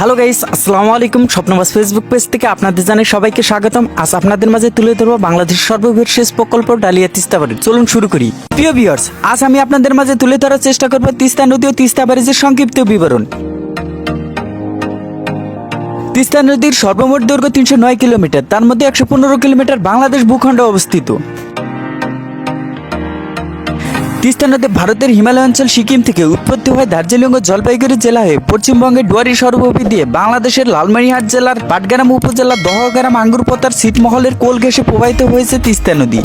Hello guys আসসালামু আলাইকুম। স্বপ্নবাস Facebook page থেকে আপনাদের জানাই সবাইকে স্বাগতম। আজ আপনাদের মাঝে তুলে ধরবো বাংলাদেশের সর্ববৃহৎ শেষ প্রকল্প ডালিয়া তিস্তা বাড়ি। চলুন শুরু করি। প্রিয় ভিউয়ার্স আজ আমি আপনাদের মাঝে তুলে ধরার চেষ্টা করব তিস্তা নদী ও তিস্তা ব্যারেজের সংক্ষিপ্ত বিবরণ। তিস্তা নদীর সর্বমোট দৈর্ঘ্য তিনশো নয় কিলোমিটার, তার মধ্যে একশো পনেরো কিলোমিটার বাংলাদেশ ভূখণ্ডে অবস্থিত। তিস্তা নদী ভারতের হিমালয় অঞ্চল সিকিম থেকে উৎপত্তি হয় দার্জিলিং ও জলপাইগুড়ি জেলা হয়ে। পশ্চিমবঙ্গের ডুয়ারি সর্বভূমি দিয়ে বাংলাদেশের লালমারিহাট জেলার পাটগ্রাম উপজেলার দহগ্রাম আঙ্গুরপতার শীতমহলের কোল ঘেঁষে প্রবাহিত হয়েছে তিস্তা নদী।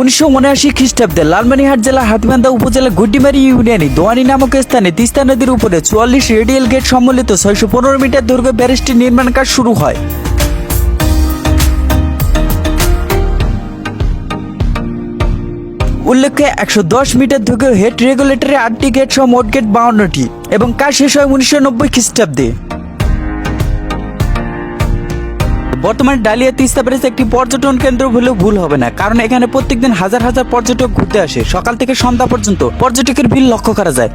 উনিশশো উনআশি খ্রিস্টাব্দে লালমানিহাট জেলা হাতিবান্ধা উপজেলা গুড্ডিমারি ইউনিয়নে দোয়ানি নামক স্থানে তিস্তা নদীর উপরে চুয়াল্লিশ রেডিয়াল গেট সম্বলিত ছয়শো পনেরো মিটার দৈর্ঘ্য ব্যারেজটির নির্মাণ কাজ শুরু হয়। উল্লেখ্য, একশো দশ মিটার দৈর্ঘ্য হেড রেগুলেটরে আটটি গেট সহ মোট গেট বাউন্নটি এবং কাজ শেষ হয় উনিশশো নব্বই খ্রিস্টাব্দে। বর্তমানে ডালিয়া তিস্তা ব্যারেজ একটি পর্যটন কেন্দ্র হলেও ভুল হবে না, কারণ এখানে প্রত্যেকদিন হাজার হাজার পর্যটক ঘুরতে আসে। সকাল থেকে সন্ধ্যা পর্যন্ত পর্যটকের ভিড় লক্ষ্য করা যায়।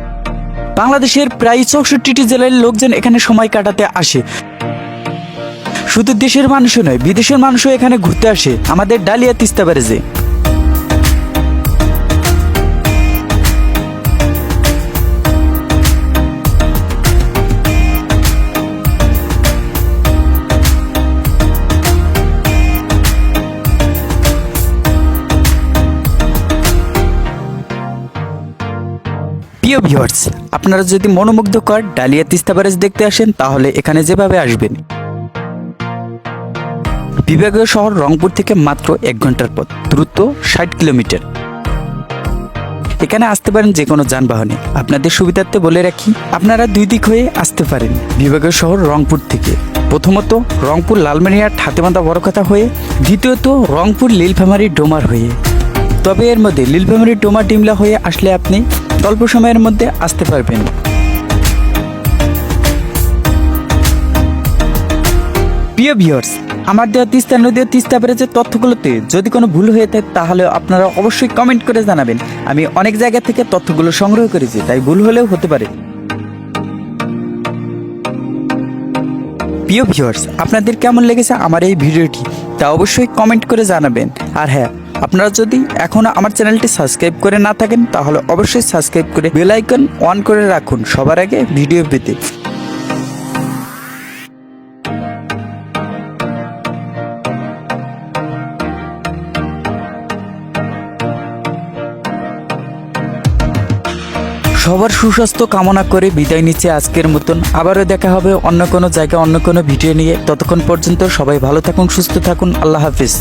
বাংলাদেশের প্রায় চৌষট্টিটি জেলার লোকজন এখানে সময় কাটাতে আসে। শুধু দেশের মানুষও নয়, বিদেশের মানুষও এখানে ঘুরতে আসে আমাদের ডালিয়া তিস্তা ব্যারেজে। প্রিয় ভিউয়ার্স, আপনারা যদি মনোমুগ্ধকর ডালিয়া তিস্তা ব্যারেজ দেখতে আসেন, তাহলে এখানে যেভাবে আসবেন। বিভাগীয় শহর রংপুর থেকে মাত্র এক ঘণ্টার পথ, দ্রুত ষাট কিলোমিটার। এখানে আসতে পারেন যে কোনো যানবাহনে। আপনাদের সুবিধার্থে বলে রাখি, আপনারা দুই দিক হয়ে আসতে পারেন বিভাগীয় শহর রংপুর থেকে। প্রথমত রংপুর লালমানিয়ার হাতেবান্ধা বড়কথা হয়ে, দ্বিতীয়ত রংপুর লীলফামারি ডোমার হয়ে। তবে এর মধ্যে লীলফামারি ডোমা ডিমলা হয়ে আসলে আপনি অল্প সময়ের মধ্যে আসতে পারবেন। প্রিয় ভিউয়ার্স আমার দেওয়া তিস্তা নদী ও তিস্তা ব্যারেজের তথ্যগুলোতে যদি কোনো ভুল হয়ে থাকে, তাহলে আপনারা অবশ্যই কমেন্ট করে জানাবেন। আমি অনেক জায়গা থেকে তথ্যগুলো সংগ্রহ করেছি, তাই ভুল হলেও হতে পারে। প্রিয় ভিউয়ার্স আপনাদের কেমন লেগেছে আমার এই ভিডিওটি, তা অবশ্যই কমেন্ট করে জানাবেন। আর হ্যাঁ আপনারা যদি এখনও আমার চ্যানেলটি সাবস্ক্রাইব করে না থাকেন, তাহলে অবশ্যই সাবস্ক্রাইব করে বেল আইকন অন করে রাখুন। সবার আগে ভিডিও পেতে। সবার সুস্বাস্থ্য কামনা করে বিদায় নিচ্ছে আজকের মতন। আবারও দেখা হবে অন্য কোনো জায়গায়, অন্য কোনো ভিডিও নিয়ে। ততক্ষণ পর্যন্ত সবাই ভালো থাকুন, সুস্থ থাকুন। আল্লাহ হাফিজ।